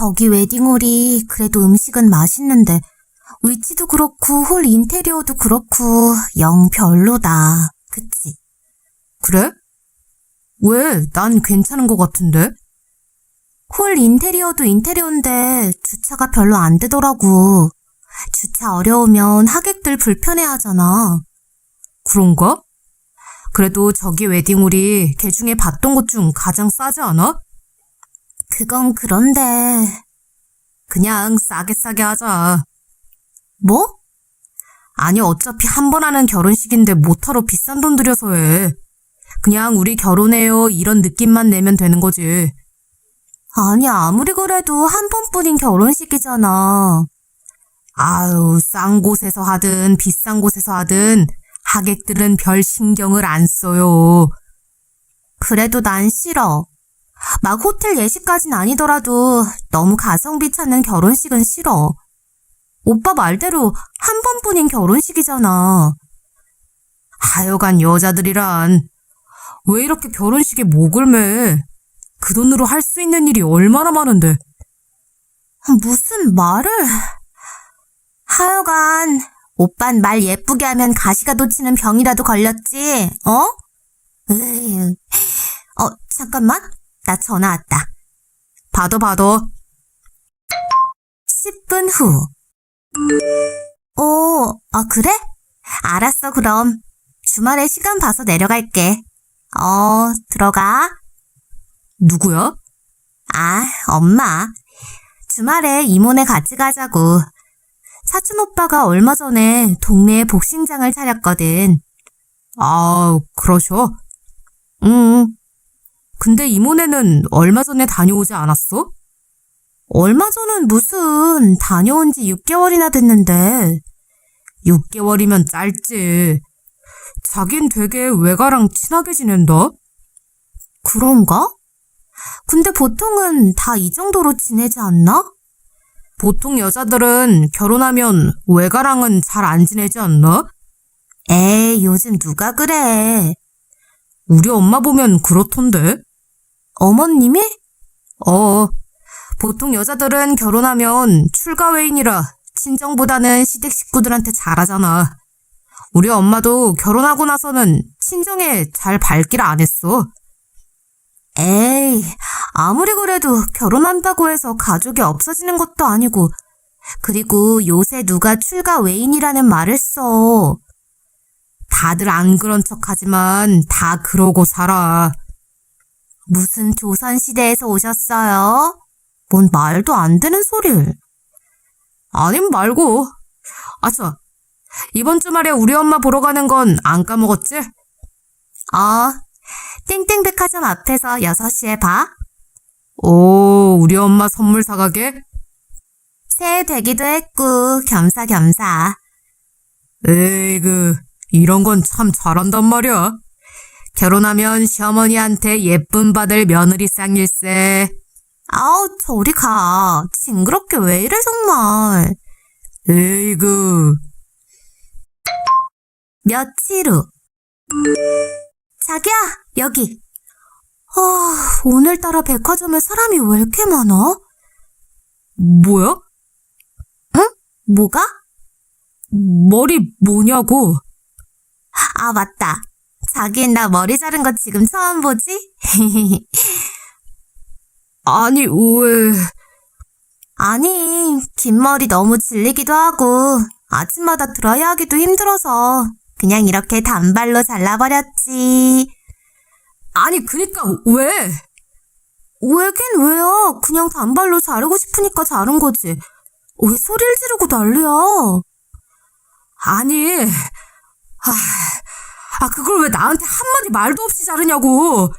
저기 웨딩홀이 그래도 음식은 맛있는데 위치도 그렇고 홀 인테리어도 그렇고 영 별로다. 그치? 그래? 왜? 난 괜찮은 것 같은데? 홀 인테리어도 인테리어인데 주차가 별로 안 되더라고. 주차 어려우면 하객들 불편해하잖아. 그런가? 그래도 저기 웨딩홀이 개 중에 봤던 곳중 가장 싸지 않아? 그건 그런데 그냥 싸게 싸게 하자. 뭐? 아니 어차피 한 번 하는 결혼식인데 뭐하러 비싼 돈 들여서 해. 그냥 우리 결혼해요 이런 느낌만 내면 되는 거지. 아니 아무리 그래도 한 번뿐인 결혼식이잖아. 아유 싼 곳에서 하든 비싼 곳에서 하든 하객들은 별 신경을 안 써요. 그래도 난 싫어. 막 호텔 예식까진 아니더라도 너무 가성비 찾는 결혼식은 싫어. 오빠 말대로 한 번뿐인 결혼식이잖아. 하여간 여자들이란 왜 이렇게 결혼식에 목을 매? 그 돈으로 할 수 있는 일이 얼마나 많은데. 무슨 말을? 하여간 오빤 말 예쁘게 하면 가시가 돋치는 병이라도 걸렸지, 어? 으이. 어, 잠깐만. 나 전화 왔다. 봐도 봐도 10분 후. 오, 아, 그래? 알았어, 그럼. 주말에 시간 봐서 내려갈게. 어, 들어가. 누구야? 아, 엄마. 주말에 이모네 같이 가자고. 사촌 오빠가 얼마 전에 동네에 복싱장을 차렸거든. 아 그러셔? 응, 근데 이모네는 얼마 전에 다녀오지 않았어? 얼마 전은 무슨 다녀온 지 6개월이나 됐는데. 6개월이면 짧지. 자긴 되게 외가랑 친하게 지낸다? 그런가? 근데 보통은 다 이 정도로 지내지 않나? 보통 여자들은 결혼하면 외가랑은 잘 안 지내지 않나? 에이, 요즘 누가 그래. 우리 엄마 보면 그렇던데? 어머님이? 어, 보통 여자들은 결혼하면 출가 외인이라 친정보다는 시댁 식구들한테 잘하잖아. 우리 엄마도 결혼하고 나서는 친정에 잘 발길 안 했어. 에이, 아무리 그래도 결혼한다고 해서 가족이 없어지는 것도 아니고, 그리고 요새 누가 출가 외인이라는 말을 써. 다들 안 그런 척 하지만 다 그러고 살아. 무슨 조선시대에서 오셨어요? 뭔 말도 안 되는 소리를. 아님 말고. 아차, 이번 주말에 우리 엄마 보러 가는 건 안 까먹었지? 어, 땡땡백화점 앞에서 6시에 봐. 오, 우리 엄마 선물 사가게? 새해 되기도 했고, 겸사겸사. 에이그, 이런 건 참 잘한단 말이야. 결혼하면 시어머니한테 예쁨 받을 며느리 쌍일세. 아우, 저리 가. 징그럽게 왜 이래, 정말. 에이그, 며칠 후. 자기야, 여기. 아, 오늘따라 백화점에 사람이 왜 이렇게 많아? 뭐야? 뭐가? 머리 뭐냐고? 아, 맞다. 자기는 나 머리 자른 거 지금 처음 보지? 아니, 왜, 아니, 긴 머리 너무 질리기도 하고, 아침마다 드라이 하기도 힘들어서, 그냥 이렇게 단발로 잘라버렸지. 아니, 그니까, 왜? 왜긴 왜요? 그냥 단발로 자르고 싶으니까 자른 거지. 왜 소리를 지르고 난리야? 아니, 아, 아, 그걸 왜 나한테 한마디 말도 없이 자르냐고.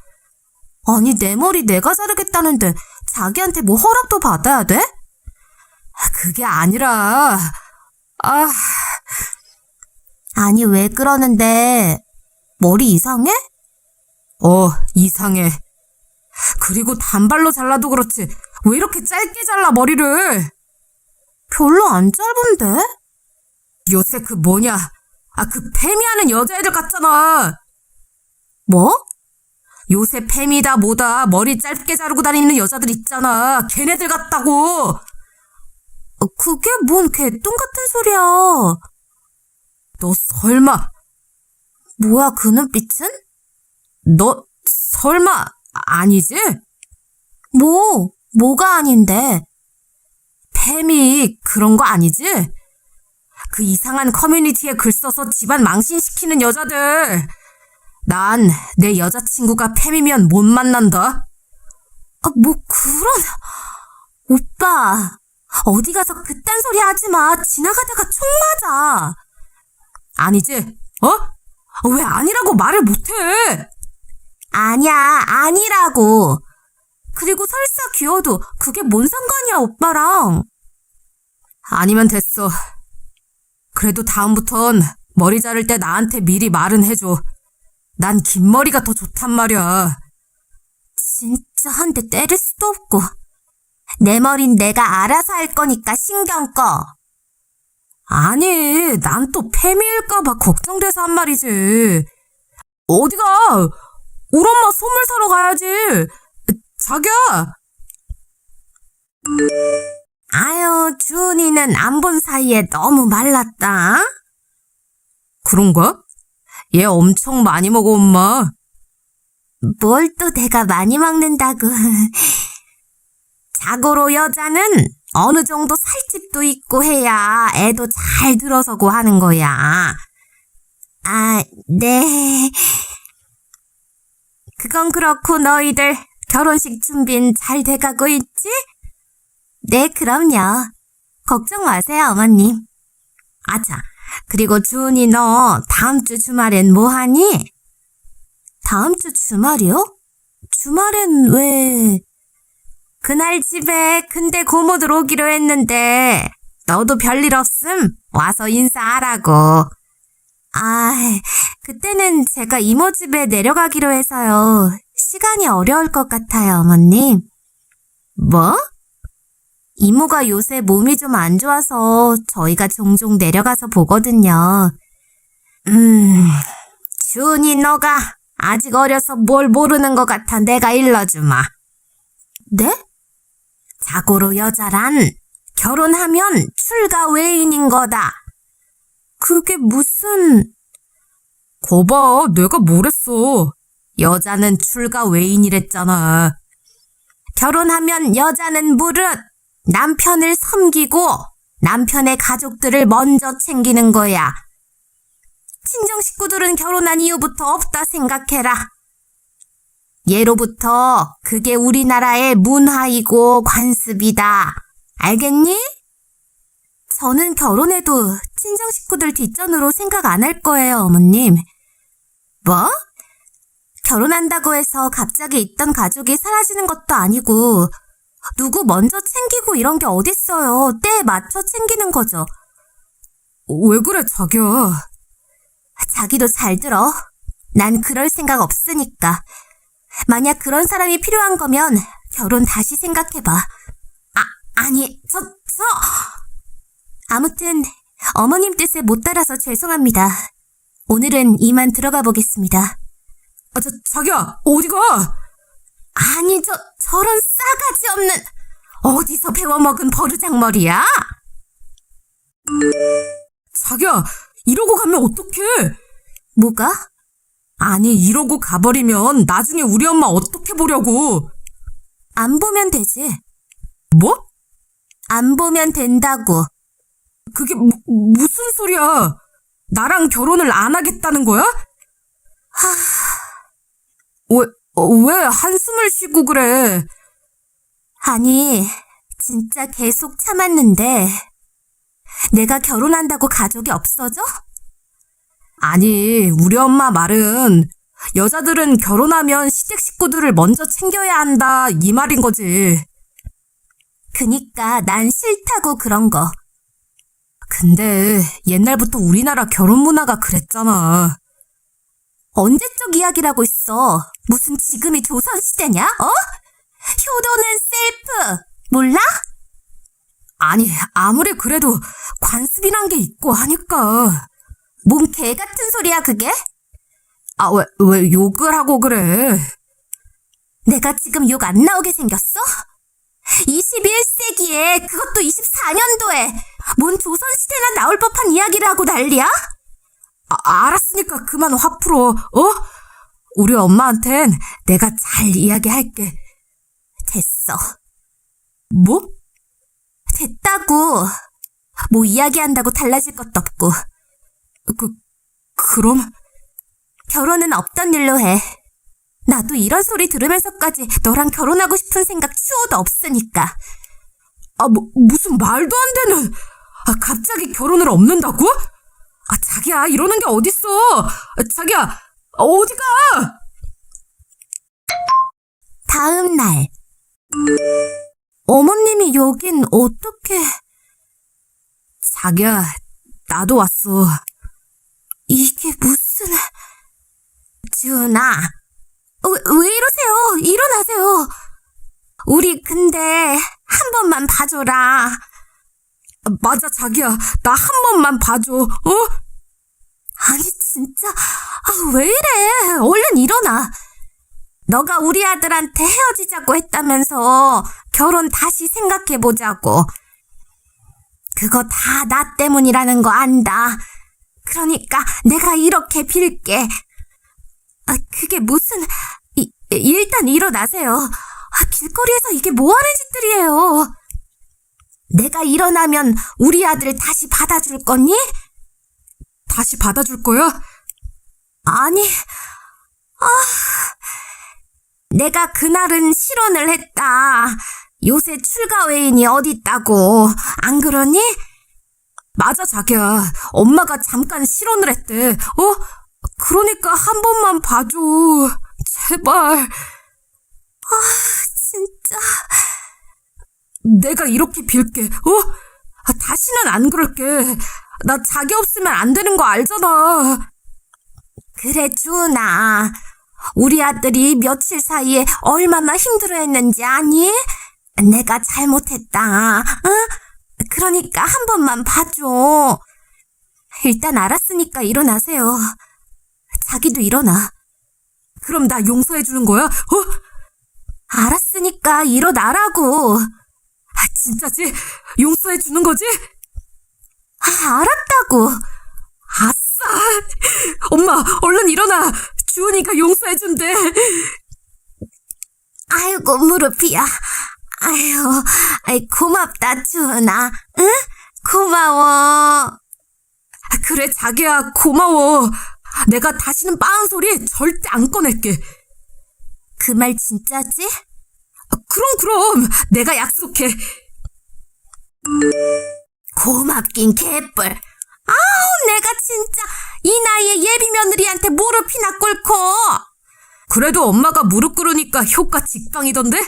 아니, 내 머리 내가 자르겠다는데 자기한테 뭐 허락도 받아야 돼? 그게 아니라, 아, 아니, 왜 그러는데? 머리 이상해? 어, 이상해. 그리고 단발로 잘라도 그렇지. 왜 이렇게 짧게 잘라, 머리를? 별로 안 짧은데? 요새 그 뭐냐. 아, 그 페미하는 여자애들 같잖아. 뭐? 요새 팸이다 뭐다 머리 짧게 자르고 다니는 여자들 있잖아. 걔네들 같다고. 어, 그게 뭔 개똥 같은 소리야. 너 설마, 뭐야, 그 눈빛은? 너 설마 아니지? 뭐, 뭐가 아닌데. 팸이 그런 거 아니지? 그 이상한 커뮤니티에 글 써서 집안 망신시키는 여자들. 난 내 여자친구가 팸이면 못 만난다. 아, 뭐, 그런. 오빠, 어디 가서 그딴 소리 하지 마. 지나가다가 총 맞아. 아니지? 어? 왜 아니라고 말을 못해? 아니야, 아니라고. 그리고 설사 귀여도 그게 뭔 상관이야, 오빠랑. 아니면 됐어. 그래도 다음부턴 머리 자를 때 나한테 미리 말은 해줘. 난 긴 머리가 더 좋단 말이야. 진짜 한 대 때릴 수도 없고. 내 머린 내가 알아서 할 거니까 신경 꺼. 아니, 난또 팸이일까봐 걱정돼서 한 말이지. 어디가? 우리 엄마 선물 사러 가야지. 자기야! 아유, 준이는 안 본 사이에 너무 말랐다. 그런가? 얘 엄청 많이 먹어, 엄마. 뭘 또 내가 많이 먹는다고. 자고로 여자는 어느 정도 살집도 있고 해야 애도 잘 들어서고 하는 거야. 아, 네. 그건 그렇고 너희들 결혼식 준비는 잘 돼가고 있지? 네, 그럼요. 걱정 마세요, 어머님. 아차, 그리고 준이 너 다음 주 주말엔 뭐 하니? 다음 주 주말이요? 주말엔 왜? 그날 집에 근데 고모들 오기로 했는데 너도 별일 없음 와서 인사하라고. 아, 그때는 제가 이모 집에 내려가기로 해서요. 시간이 어려울 것 같아요, 어머님. 뭐? 이모가 요새 몸이 좀 안 좋아서 저희가 종종 내려가서 보거든요. 음, 준이 너가 아직 어려서 뭘 모르는 것 같아 내가 일러주마. 네? 자고로 여자란 결혼하면 출가 외인인 거다. 그게 무슨... 거봐, 내가 뭐랬어. 여자는 출가 외인이랬잖아. 결혼하면 여자는 무릇 남편을 섬기고 남편의 가족들을 먼저 챙기는 거야. 친정 식구들은 결혼한 이후부터 없다 생각해라. 예로부터 그게 우리나라의 문화이고 관습이다. 알겠니? 저는 결혼해도 친정 식구들 뒷전으로 생각 안 할 거예요, 어머님. 뭐? 결혼한다고 해서 갑자기 있던 가족이 사라지는 것도 아니고 누구 먼저 챙기고 이런 게 어딨어요. 때에 맞춰 챙기는 거죠. 왜 그래, 자기야. 자기도 잘 들어. 난 그럴 생각 없으니까. 만약 그런 사람이 필요한 거면 결혼 다시 생각해봐. 아, 아니, 저, 저! 아무튼 어머님 뜻에 못 따라서 죄송합니다. 오늘은 이만 들어가 보겠습니다. 아, 저, 자기야, 어디 가? 아니, 저, 저런 싸가지 없는, 어디서 배워먹은 버르장머리야? 자기야, 이러고 가면 어떡해? 뭐가? 아니, 이러고 가버리면 나중에 우리 엄마 어떻게 보려고? 안 보면 되지. 뭐? 안 보면 된다고. 그게 무, 무슨 소리야? 나랑 결혼을 안 하겠다는 거야? 왜, 어, 왜 한숨을 쉬고 그래? 아니, 진짜 계속 참았는데, 내가 결혼한다고 가족이 없어져? 아니, 우리 엄마 말은 여자들은 결혼하면 시댁 식구들을 먼저 챙겨야 한다, 이 말인 거지. 그니까 난 싫다고 그런 거. 근데 옛날부터 우리나라 결혼 문화가 그랬잖아. 언제적 이야기라고 있어. 무슨 지금이 조선시대냐, 어? 효도는 셀프. 몰라? 아니, 아무리 그래도 관습이란 게 있고 하니까. 뭔 개 같은 소리야, 그게? 아, 왜, 왜 욕을 하고 그래? 내가 지금 욕 안 나오게 생겼어? 21세기에 그것도 24년도에 뭔 조선시대나 나올 법한 이야기를 하고 난리야? 아, 알았으니까 그만 화 풀어, 어? 우리 엄마한텐 내가 잘 이야기할게. 됐어. 뭐? 됐다고. 뭐 이야기한다고 달라질 것도 없고 그, 그럼, 결혼은 없던 일로 해. 나도 이런 소리 들으면서까지 너랑 결혼하고 싶은 생각 추호도 없으니까. 아, 뭐, 무슨 말도 안 되는, 아, 갑자기 결혼을 없는다고? 아, 자기야, 이러는 게 어딨어! 아, 자기야, 어디 가! 다음 날. 어머님이 여긴 어떻게... 자기야, 나도 왔어. 이게 무슨... 주은아, 왜, 왜 이러세요? 일어나세요. 우리 근데 한 번만 봐줘라. 아, 맞아, 자기야. 나 한 번만 봐줘, 어? 아니 진짜 아, 왜 이래? 얼른 일어나. 너가 우리 아들한테 헤어지자고 했다면서 결혼 다시 생각해보자고. 그거 다 나 때문이라는 거 안다. 그러니까 내가 이렇게 빌게. 아, 그게 무슨... 이, 일단 일어나세요. 아, 길거리에서 이게 뭐 하는 짓들이에요. 내가 일어나면 우리 아들 다시 받아줄 거니? 다시 받아줄 거야? 아니, 아, 내가 그날은 실언을 했다. 요새 출가 외인이 어딨다고. 안 그러니? 맞아, 자기야. 엄마가 잠깐 실언을 했대. 어? 그러니까 한 번만 봐줘. 제발. 진짜. 내가 이렇게 빌게, 어? 아, 다시는 안 그럴게. 나 자기 없으면 안 되는 거 알잖아. 그래, 주은아. 우리 아들이 며칠 사이에 얼마나 힘들어 했는지 아니? 내가 잘못했다. 응? 그러니까 한 번만 봐줘. 일단 알았으니까 일어나세요. 자기도 일어나. 그럼 나 용서해 주는 거야? 어? 알았으니까 일어나라고. 아, 진짜지? 용서해 주는 거지? 아, 알았다고. 아싸! 엄마, 얼른 일어나! 주은이가 용서해 준대. 아이고, 무릎이야. 아유, 아이, 고맙다, 주은아. 응? 고마워. 아, 그래, 자기야, 고마워. 내가 다시는 빠은 소리 절대 안 꺼낼게. 그 말 진짜지? 아, 그럼, 그럼. 내가 약속해. 고맙긴 개뿔. 아우, 내가 진짜 이 나이에 예비 며느리한테 무릎이나 꿇고. 그래도 엄마가 무릎 꿇으니까 효과 직방이던데?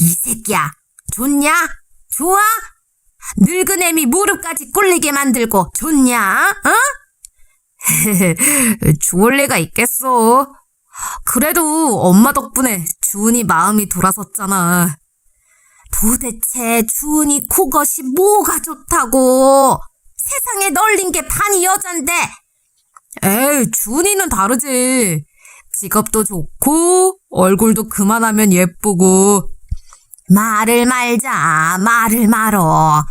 이 새끼야, 좋냐? 좋아? 늙은 애미 무릎까지 꿇리게 만들고 좋냐? 어? 좋을 리가 있겠어. 그래도 엄마 덕분에 주은이 마음이 돌아섰잖아. 도대체 주은이 그것이 뭐가 좋다고? 세상에 널린 게 반이 여잔데. 에이, 주은이는 다르지. 직업도 좋고, 얼굴도 그만하면 예쁘고. 말을 말자, 말을 말어.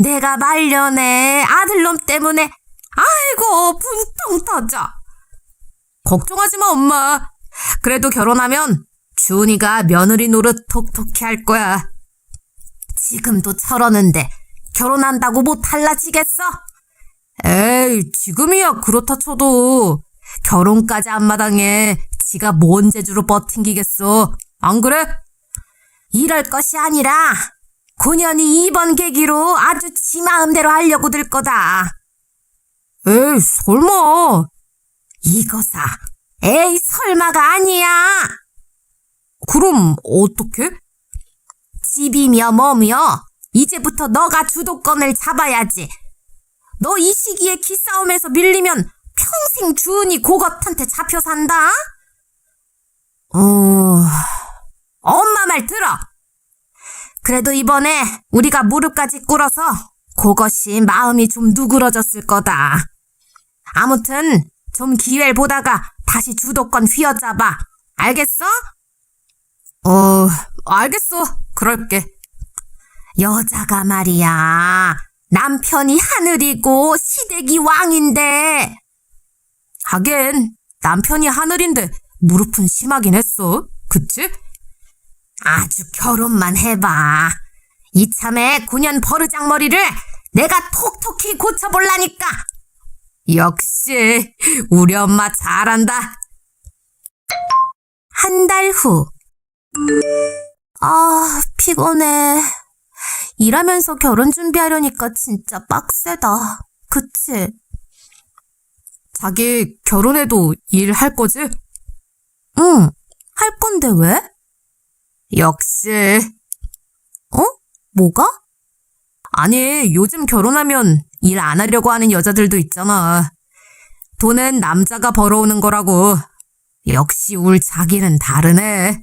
내가 말년에 아들놈 때문에 아이고 분통 터져. 걱정하지 마, 엄마. 그래도 결혼하면 주은이가 며느리 노릇 톡톡히 할 거야. 지금도 저러는데 결혼한다고 못 달라지겠어? 에이, 지금이야 그렇다 쳐도 결혼까지 안 마당에 지가 뭔 재주로 버팅기겠어. 안 그래? 이럴 것이 아니라 고년이 이번 계기로 아주 지 마음대로 하려고 들 거다. 에이, 설마. 이거사. 에이 설마가 아니야. 그럼 어떻게? 집이며 뭐며 이제부터 너가 주도권을 잡아야지. 너 이 시기에 기싸움에서 밀리면 평생 주은이 고것한테 잡혀 산다. 어, 엄마 말 들어. 그래도 이번에 우리가 무릎까지 꿇어서 그것이 마음이 좀 누그러졌을 거다. 아무튼 좀 기회를 보다가 다시 주도권 휘어잡아. 알겠어? 어, 알겠어. 그럴게. 여자가 말이야. 남편이 하늘이고 시댁이 왕인데 하긴, 남편이 하늘인데 무릎은 심하긴 했어. 그치? 아주 결혼만 해봐. 이참에 9년 버르장머리를 내가 톡톡히 고쳐볼라니까. 역시, 우리 엄마 잘한다. 한 달 후. 아, 피곤해. 일하면서 결혼 준비하려니까 진짜 빡세다. 그치? 자기 결혼해도 일 할 거지? 응. 할 건데 왜? 역시. 어? 뭐가? 아니, 요즘 결혼하면 일 안 하려고 하는 여자들도 있잖아. 돈은 남자가 벌어오는 거라고. 역시 울 자기는 다르네.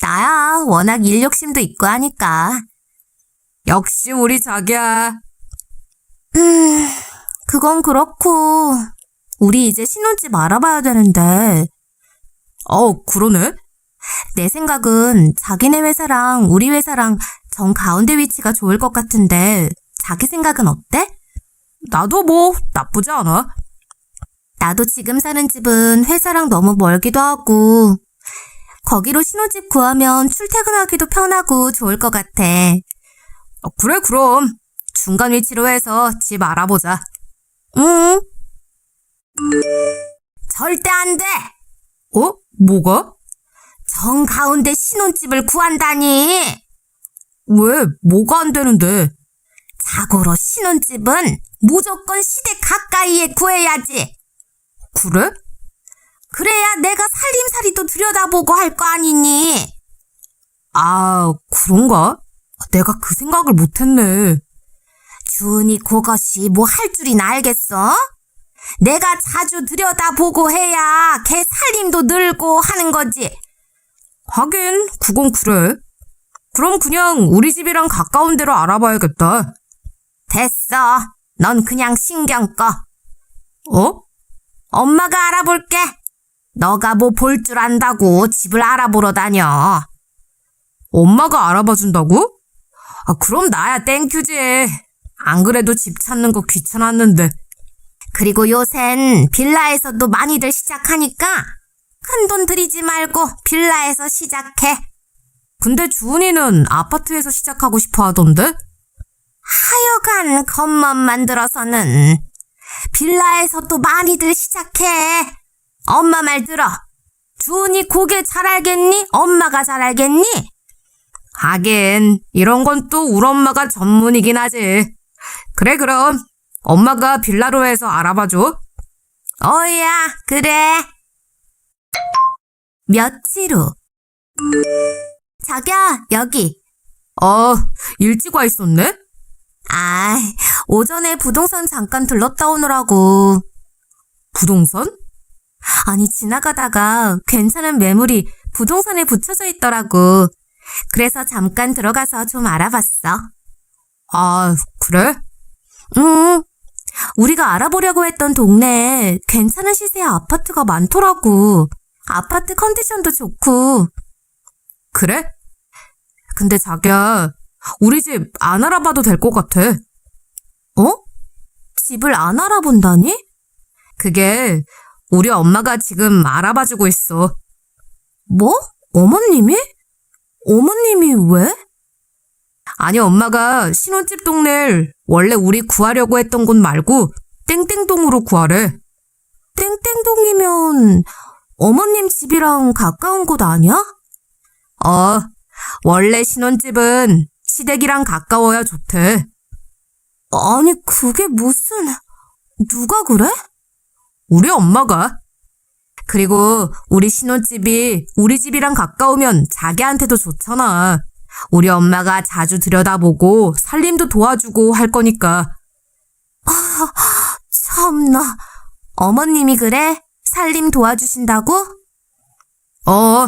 나야, 워낙 일 욕심도 있고 하니까. 역시 우리 자기야. 음, 그건 그렇고, 우리 이제 신혼집 알아봐야 되는데, 어, 그러네. 내 생각은 자기네 회사랑 우리 회사랑 정 가운데 위치가 좋을 것 같은데, 자기 생각은 어때? 나도 뭐 나쁘지 않아. 나도 지금 사는 집은 회사랑 너무 멀기도 하고, 거기로 신혼집 구하면 출퇴근하기도 편하고 좋을 것 같아. 어, 그래, 그럼. 중간 위치로 해서 집 알아보자. 응? 절대 안 돼! 어? 뭐가? 정 가운데 신혼집을 구한다니! 왜? 뭐가 안 되는데? 자고로 신혼집은 무조건 시댁 가까이에 구해야지. 그래? 그래야 내가 살림살이도 들여다보고 할 거 아니니. 아, 그런가? 내가 그 생각을 못했네. 주은이 그것이 뭐 할 줄이나 알겠어? 내가 자주 들여다보고 해야 걔 살림도 늘고 하는 거지. 하긴, 그건 그래. 그럼 그냥 우리 집이랑 가까운 데로 알아봐야겠다. 됐어. 넌 그냥 신경 꺼. 어? 엄마가 알아볼게. 너가 뭐 볼 줄 안다고 집을 알아보러 다녀. 엄마가 알아봐 준다고? 아, 그럼 나야 땡큐지. 안 그래도 집 찾는 거 귀찮았는데. 그리고 요샌 빌라에서도 많이들 시작하니까 큰 돈 들이지 말고 빌라에서 시작해. 근데 주은이는 아파트에서 시작하고 싶어 하던데? 하여간 겉멋 만들어서는 빌라에서도 많이들 시작해. 엄마 말 들어. 주은이 고개 잘 알겠니? 엄마가 잘 알겠니? 하긴, 이런 건 또 우리 엄마가 전문이긴 하지. 그래, 그럼. 엄마가 빌라로 해서 알아봐줘. 어야, 그래. 며칠 후. 자기야, 여기. 어, 일찍 와 있었네? 아, 오전에 부동산 잠깐 들렀다 오느라고. 부동산? 아니, 지나가다가 괜찮은 매물이 부동산에 붙여져 있더라고. 그래서 잠깐 들어가서 좀 알아봤어. 아, 그래? 응. 우리가 알아보려고 했던 동네에 괜찮은 시세의 아파트가 많더라고. 아파트 컨디션도 좋고. 그래? 근데 자기야, 우리 집 안 알아봐도 될 것 같아. 어? 집을 안 알아본다니? 그게 우리 엄마가 지금 알아봐주고 있어. 뭐? 어머님이? 어머님이 왜? 아니, 엄마가 신혼집 동네를 원래 우리 구하려고 했던 곳 말고 땡땡동으로 구하래. 땡땡동이면 어머님 집이랑 가까운 곳 아니야? 어, 원래 신혼집은 시댁이랑 가까워야 좋대. 아니, 그게 무슨... 누가 그래? 우리 엄마가. 그리고 우리 신혼집이 우리 집이랑 가까우면 자기한테도 좋잖아. 우리 엄마가 자주 들여다보고 살림도 도와주고 할 거니까. 참나. 어머님이 그래? 살림 도와주신다고? 어,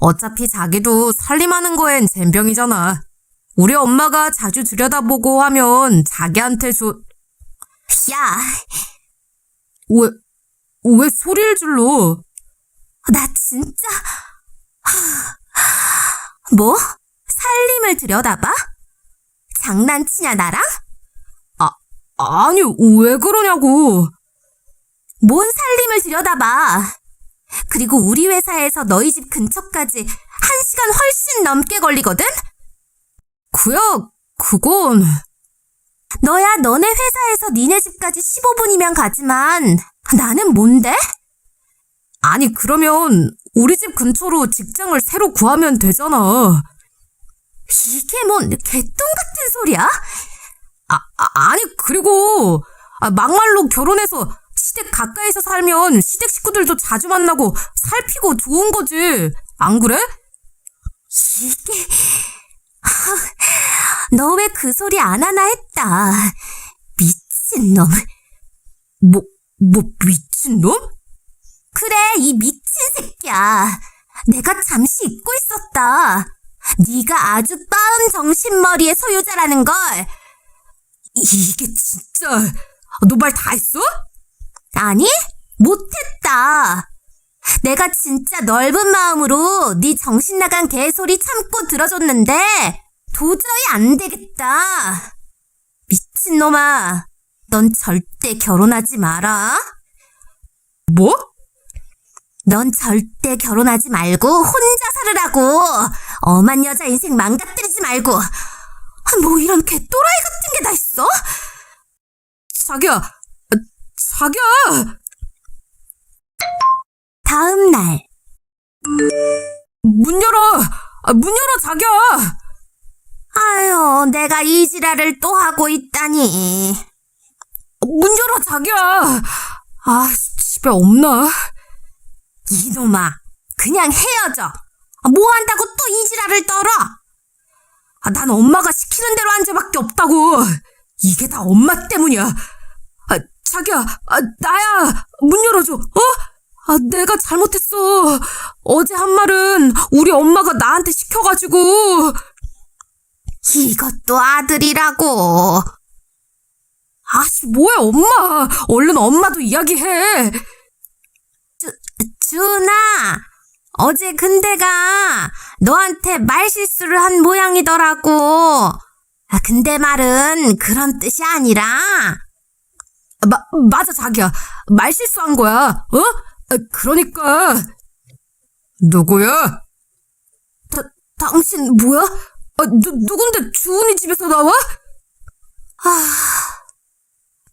어차피 자기도 살림하는 거엔 젬병이잖아. 우리 엄마가 자주 들여다보고 하면 자기한테 좋, 야, 왜, 왜 소리를 질러? 나 진짜... 뭐? 살림을 들여다봐? 장난치냐, 나랑? 아니, 왜 그러냐고. 뭔 살림을 들여다봐. 그리고 우리 회사에서 너희 집 근처까지 한 시간 훨씬 넘게 걸리거든? 그야, 그건. 너야 너네 회사에서 니네 집까지 15분이면 가지만 나는 뭔데? 아니, 그러면 우리 집 근처로 직장을 새로 구하면 되잖아. 이게 뭔 개똥 같은 소리야? 아, 아, 니 그리고, 아, 막말로 결혼해서 시댁 가까이서 살면 시댁 식구들도 자주 만나고 살피고 좋은 거지. 안 그래? 이게 너 왜 그 소리 안 하나 했다. 미친놈. 뭐, 뭐, 미친놈? 그래, 이 미친 새끼야. 내가 잠시 잊고 있었다. 네가 아주 빠은 정신머리의 소유자라는 걸. 이게 진짜, 너 말 다 했어? 아니, 못했다. 내가 진짜 넓은 마음으로 네 정신 나간 개소리 참고 들어줬는데 도저히 안 되겠다. 미친놈아, 넌 절대 결혼하지 마라. 뭐? 넌 절대 결혼하지 말고 혼자 살으라고. 엄한 여자 인생 망가뜨리지 말고. 아, 뭐 이런 개또라이 같은 게 다 있어? 자기야, 아, 자기야! 다음 날. 문 열어! 아, 문 열어, 자기야! 아유, 내가 이 지랄을 또 하고 있다니. 문 열어, 자기야! 아, 집에 없나? 이놈아, 그냥 헤어져. 뭐 한다고 또 이 지랄을 떨어? 아, 난 엄마가 시키는 대로 한 죄밖에 없다고. 이게 다 엄마 때문이야. 아, 자기야, 아, 나야. 문 열어줘. 어? 아, 내가 잘못했어. 어제 한 말은 우리 엄마가 나한테 시켜가지고. 이것도 아들이라고. 아씨, 뭐야, 엄마. 얼른 엄마도 이야기해. 준아, 어제 근대가 너한테 말 실수를 한 모양이더라고. 아, 근데 말은 그런 뜻이 아니라, 마, 맞아, 자기야. 말 실수한 거야. 어? 아, 그러니까. 누구야? 당신 뭐야? 아, 누, 누군데 주은이 집에서 나와? 아,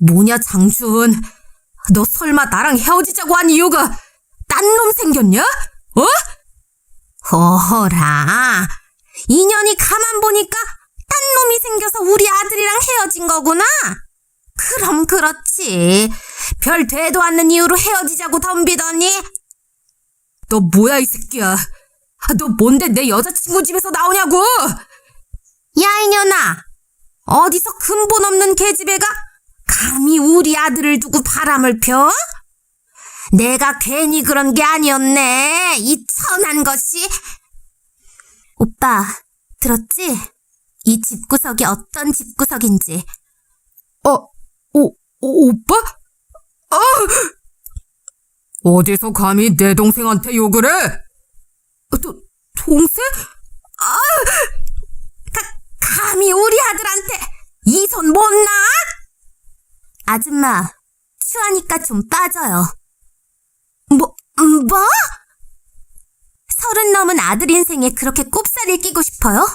뭐냐, 장준. 너 설마 나랑 헤어지자고 한 이유가 딴 놈 생겼냐? 어? 어허라. 인연이 가만 보니까 딴 놈이 생겨서 우리 아들이랑 헤어진 거구나? 그럼 그렇지. 별 되도 않는 이유로 헤어지자고 덤비더니, 너 뭐야, 이 새끼야. 아, 너 뭔데 내 여자친구 집에서 나오냐고! 야, 이년아! 어디서 근본 없는 계집애가 감히 우리 아들을 두고 바람을 펴? 내가 괜히 그런 게 아니었네. 이 천한 것이. 오빠, 들었지? 이 집구석이 어떤 집구석인지. 어, 오, 오, 오빠? 아! 어디서 감히 내 동생한테 욕을 해? 어, 도, 동생? 감히 우리 아들한테 이 손못 놔? 아줌마, 추하니까 좀 빠져요. 뭐, 음, 뭐? 서른 넘은 아들 인생에 그렇게 꼽살을 끼고 싶어요?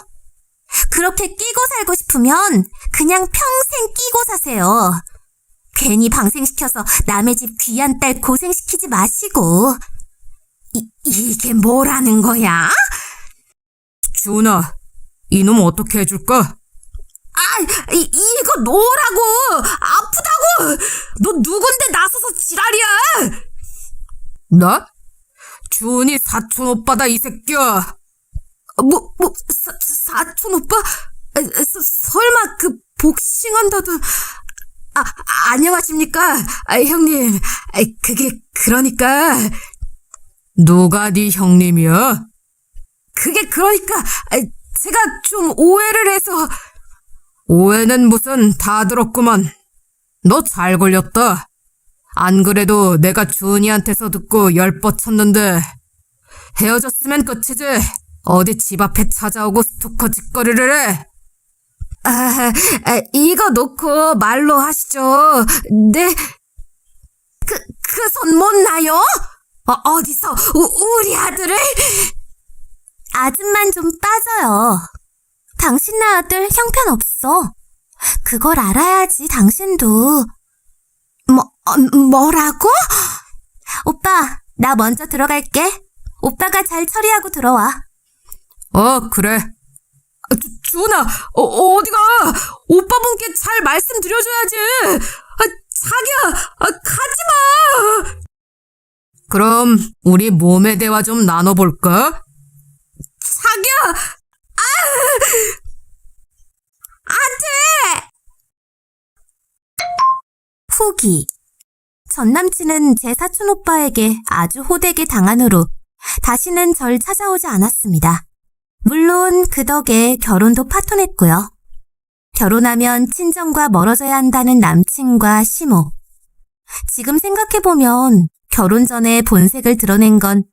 그렇게 끼고 살고 싶으면 그냥 평생 끼고 사세요. 괜히 방생시켜서 남의 집 귀한 딸 고생시키지 마시고. 이, 이게 뭐라는 거야? 주은아, 이놈 어떻게 해줄까? 아, 이, 이거 놓으라고! 아프다 고! 너 누군데 나서서 지랄이야! 나? 주은이 사촌 오빠다, 이 새끼야. 뭐, 뭐, 사, 사촌 오빠? 아, 서, 설마 그 복싱한다던. 아, 아, 안녕하십니까? 아, 형님. 아, 그게, 그러니까. 누가 네 형님이야? 그게 그러니까. 아, 제가 좀 오해를 해서. 오해는 무슨 다 들었구만. 너 잘 걸렸다. 안 그래도 내가 주은이한테서 듣고 열 뻗쳤는데 헤어졌으면 끝이지. 어디 집 앞에 찾아오고 스토커 짓거리를 해? 아, 아, 이거 놓고 말로 하시죠. 네. 그, 그 손 못 나요? 어, 어디서 우, 우리 아들을? 아줌만 좀 빠져요. 당신네 아들 형편없어. 그걸 알아야지, 당신도. 뭐, 어, 뭐라고? 오빠, 나 먼저 들어갈게. 오빠가 잘 처리하고 들어와. 어, 그래. 아, 주, 주은아, 어, 어디가? 오빠분께 잘 말씀드려줘야지. 아, 자기야, 아, 가지 마! 그럼, 우리 몸의 대화 좀 나눠볼까? 자기야! 후기. 전 남친은 제 사촌 오빠에게 아주 호되게 당한 후로 다시는 절 찾아오지 않았습니다. 물론 그 덕에 결혼도 파토냈고요. 결혼하면 친정과 멀어져야 한다는 남친과 시모. 지금 생각해보면 결혼 전에 본색을 드러낸 건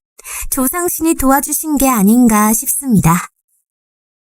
조상신이 도와주신 게 아닌가 싶습니다.